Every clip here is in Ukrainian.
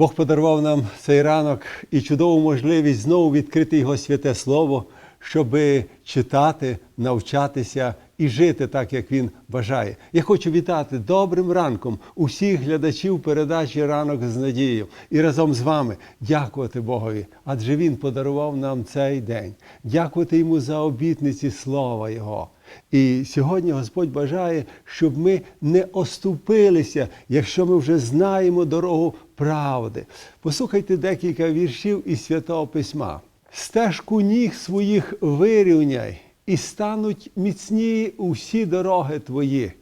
Бог подарував нам цей ранок і чудову можливість знову відкрити Його святе Слово, щоб читати, навчатися і жити так, як Він бажає. Я хочу вітати добрим ранком усіх глядачів передачі Ранок з надією і разом з вами дякувати Богові, адже Він подарував нам цей день. Дякувати йому за обітниці слова Його. І сьогодні Господь бажає, щоб ми не оступилися, якщо ми вже знаємо дорогу правди. Послухайте декілька віршів із Святого Письма. Стежку ніг своїх вирівняй, і стануть міцні усі дороги твої.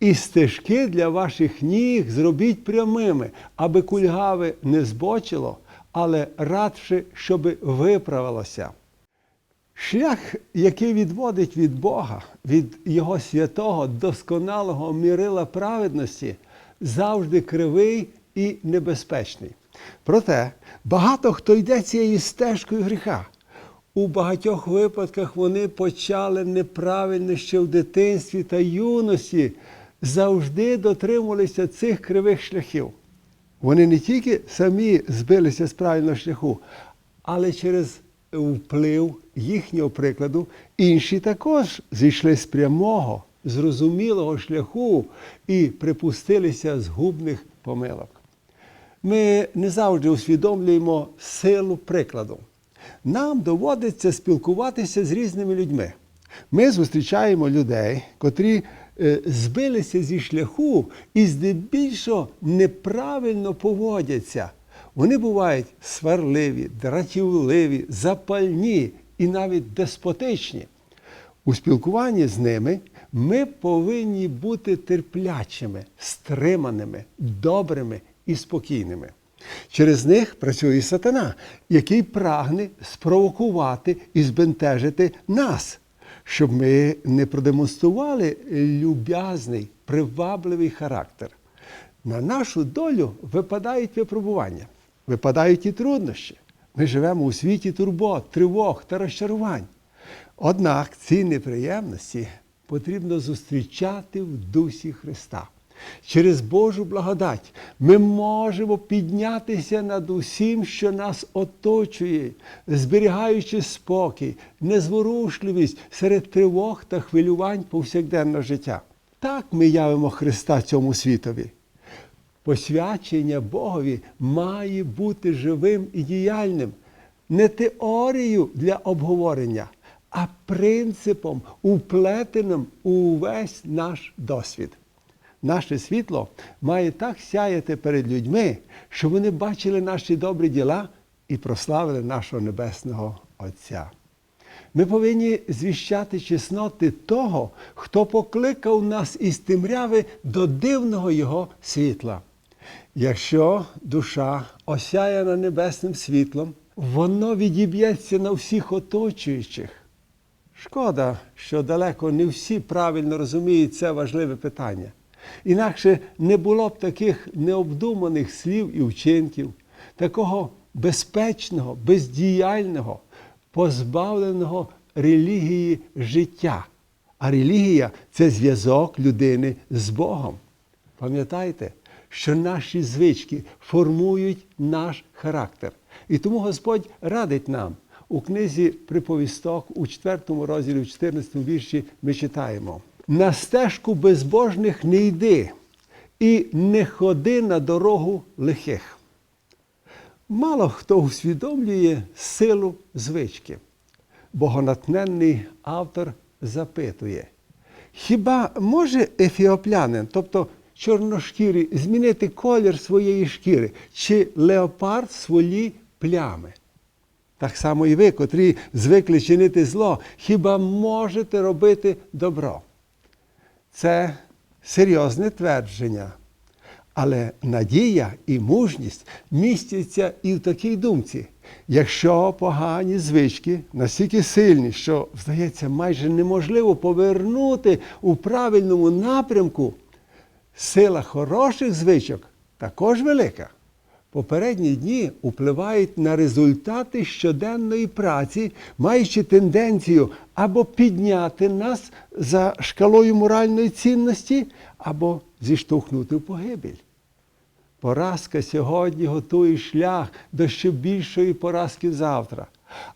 І стежки для ваших ніг зробіть прямими, аби кульгаве не збочило, але радше, щоби виправилося. Шлях, який відводить від Бога, від Його святого, досконалого мірила праведності, завжди кривий і небезпечний. Проте багато хто йде цією стежкою гріха. У багатьох випадках вони почали неправильно ще в дитинстві та юності, завжди дотримувалися цих кривих шляхів. Вони не тільки самі збилися з правильного шляху, але через вплив їхнього прикладу інші також зійшли з прямого, зрозумілого шляху і припустилися згубних помилок. Ми не завжди усвідомлюємо силу прикладу. Нам доводиться спілкуватися з різними людьми. Ми зустрічаємо людей, котрі е, збилися зі шляху і здебільшого неправильно поводяться. Вони бувають сварливі, дратівливі, запальні і навіть деспотичні. У спілкуванні з ними ми повинні бути терплячими, стриманими, добрими і спокійними. Через них працює сатана, який прагне спровокувати і збентежити нас, щоб ми не продемонстрували люб'язний, привабливий характер. На нашу долю випадають випробування, випадають і труднощі. Ми живемо у світі турбот, тривог та розчарувань. Однак ці неприємності потрібно зустрічати в дусі Христа. Через Божу благодать ми можемо піднятися над усім, що нас оточує, зберігаючи спокій, незворушливість серед тривог та хвилювань повсякденного життя. Так ми явимо Христа цьому світові. Посвячення Богові має бути живим і діяльним, не теорією для обговорення, а принципом, уплетеним у весь наш досвід. Наше світло має так сяяти перед людьми, щоб вони бачили наші добрі діла і прославили нашого Небесного Отця. Ми повинні звіщати чесноти того, хто покликав нас із темряви до дивного Його світла. Якщо душа осяяна небесним світлом, воно відіб'ється на всіх оточуючих. Шкода, що далеко не всі правильно розуміють це важливе питання. Інакше не було б таких необдуманих слів і вчинків, такого безпечного, бездіяльного, позбавленого релігії життя. А релігія це зв'язок людини з Богом. Пам'ятайте, що наші звички формують наш характер. І тому Господь радить нам у книзі приповісток у 4 розділі, в 14 вірші ми читаємо. На стежку безбожних не йди і не ходи на дорогу лихих. Мало хто усвідомлює силу звички. Богонатненний автор запитує, хіба може ефіоплянин, тобто чорношкірий, змінити колір своєї шкіри, чи леопард свої плями? Так само і ви, котрі звикли чинити зло, хіба можете робити добро? Це серйозне твердження. Але надія і мужність містяться і в такій думці. Якщо погані звички настільки сильні, що, здається, майже неможливо повернути у правильному напрямку, сила хороших звичок також велика. Попередні дні впливають на результати щоденної праці, маючи тенденцію або підняти нас за шкалою моральної цінності, або зіштовхнути в погибель. поразка сьогодні готує шлях до ще більшої поразки завтра.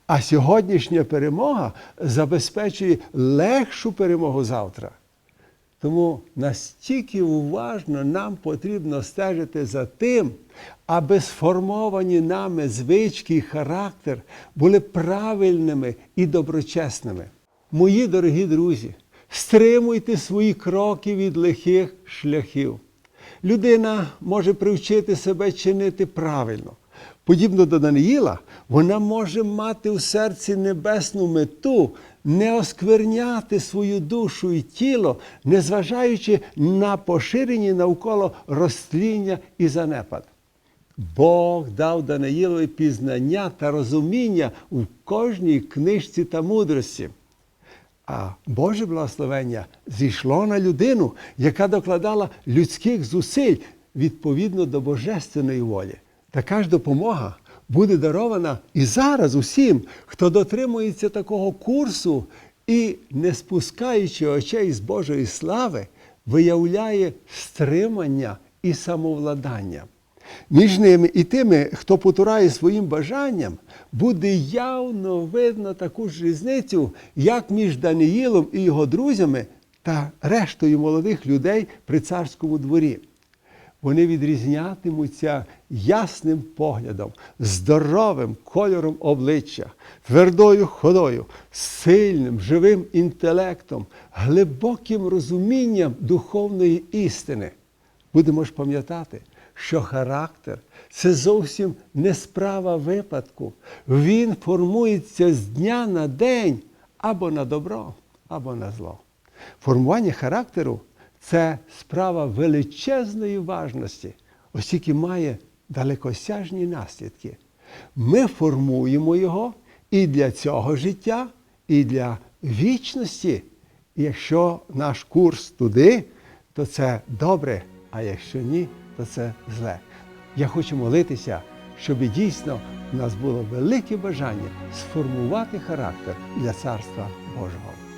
А сьогоднішня перемога забезпечує легшу перемогу завтра. Тому настільки уважно нам потрібно стежити за тим, аби сформовані нами звички і характер були правильними і доброчесними. Мої дорогі друзі, стримуйте свої кроки від лихих шляхів. Людина може привчити себе чинити правильно. Подібно до Даниїла, вона може мати у серці небесну мету не оскверняти свою душу і тіло, незважаючи на поширені навколо розтління і занепад. Бог дав Даниїлові пізнання та розуміння у кожній книжці та мудрості. А Боже благословення зійшло на людину, яка докладала людських зусиль відповідно до божественної волі. Така ж допомога буде дарована і зараз усім, хто дотримується такого курсу і, не спускаючи очей з Божої слави, виявляє стримання і самовладання. Між ними і тими, хто потурає своїм бажанням, буде явно видно таку ж різницю, як між Даниїлом і його друзями та рештою молодих людей при царському дворі. Вони відрізнятимуться ясним поглядом, здоровим кольором обличчя, твердою ходою, сильним, живим інтелектом, глибоким розумінням духовної істини. Будемо ж пам'ятати, що характер це зовсім не справа випадку. Він формується з дня на день або на добро, або на зло. Формування характеру це справа величезної важності, оскільки має далекосяжні наслідки. Ми формуємо його і для цього життя, і для вічності. І якщо наш курс туди, то це добре, а якщо ні, то це зле. Я хочу молитися, щоб дійсно в нас було велике бажання сформувати характер для Царства Божого.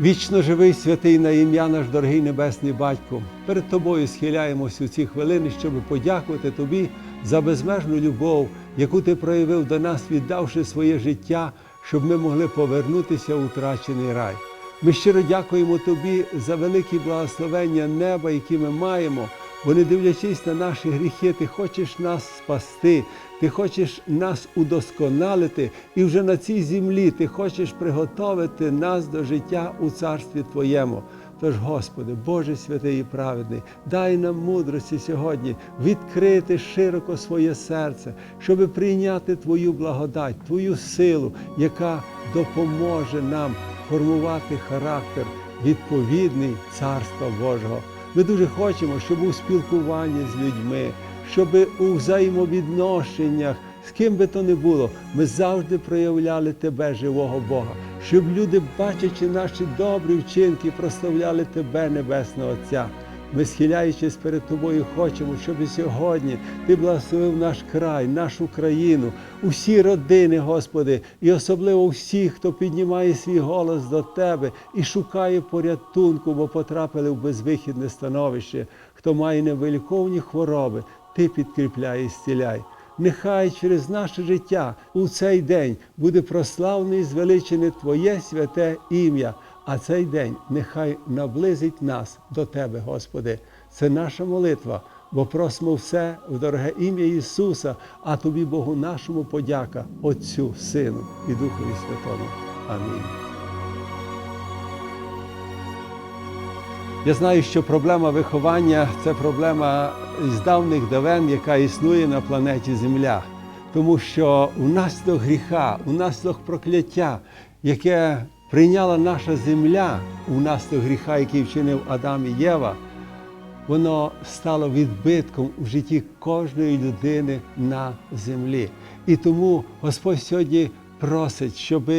Вічно живий святий на ім'я наш дорогий Небесний Батько. Перед Тобою схиляємось у ці хвилини, щоб подякувати Тобі за безмежну любов, яку Ти проявив до нас, віддавши своє життя, щоб ми могли повернутися у втрачений рай. Ми щиро дякуємо Тобі за великі благословення неба, які ми маємо, бо не дивлячись на наші гріхи, Ти хочеш нас спасти, Ти хочеш нас удосконалити, і вже на цій землі Ти хочеш приготовити нас до життя у царстві Твоєму. Тож, Господи, Боже святий і праведний, дай нам мудрості сьогодні відкрити широко своє серце, щоби прийняти Твою благодать, Твою силу, яка допоможе нам формувати характер відповідний Царства Божого. Ми дуже хочемо, щоб у спілкуванні з людьми, щоб у взаємовідношеннях, з ким би то не було, ми завжди проявляли Тебе, живого Бога, щоб люди, бачачи наші добрі вчинки, прославляли Тебе, Небесного Отця. Ми, схиляючись перед Тобою, хочемо, щоб сьогодні Ти благословив наш край, нашу країну, усі родини, Господи, і особливо всіх, хто піднімає свій голос до Тебе і шукає порятунку, бо потрапили в безвихідне становище, хто має невиліковні хвороби, Ти підкріпляй і зціляй. Нехай через наше життя у цей день буде прославне і звеличене Твоє святе ім'я. А цей день нехай наблизить нас до Тебе, Господи. Це наша молитва, бо просимо все в дороге ім'я Ісуса, а Тобі, Богу нашому, подяка, Отцю, Сину і Духові Святому. Амінь. Я знаю, що проблема виховання це проблема з давних давен, яка існує на планеті Земля. Тому що унаслідок гріха, унаслідок прокляття, яке прийняла наша земля унаслідок гріха, який вчинив Адам і Єва, воно стало відбитком у житті кожної людини на землі. І тому Господь сьогодні просить, щоб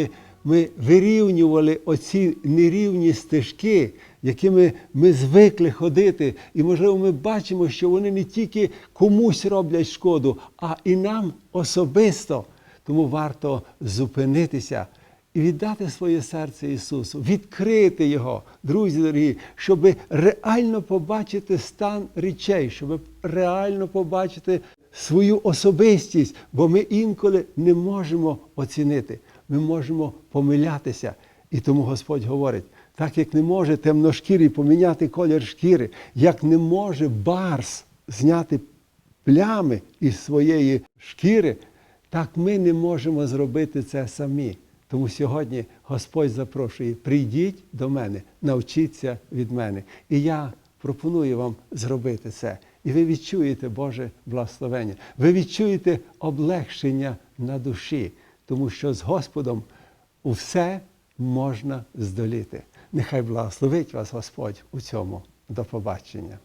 ми вирівнювали оці нерівні стежки, якими ми звикли ходити. І, можливо, ми бачимо, що вони не тільки комусь роблять шкоду, а і нам особисто. Тому варто зупинитися і віддати своє серце Ісусу, відкрити Його, друзі дорогі, щоб реально побачити стан речей, щоб реально побачити свою особистість, бо ми інколи не можемо оцінити, ми можемо помилятися. І тому Господь говорить, так як не може темношкірий поміняти колір шкіри, як не може барс зняти плями із своєї шкіри, так ми не можемо зробити це самі. Тому сьогодні Господь запрошує: прийдіть до мене, навчіться від мене. І я пропоную вам зробити це. І ви відчуєте Боже благословення. Ви відчуєте облегшення на душі, тому що з Господом усе можна здоліти. Нехай благословить вас Господь у цьому. До побачення.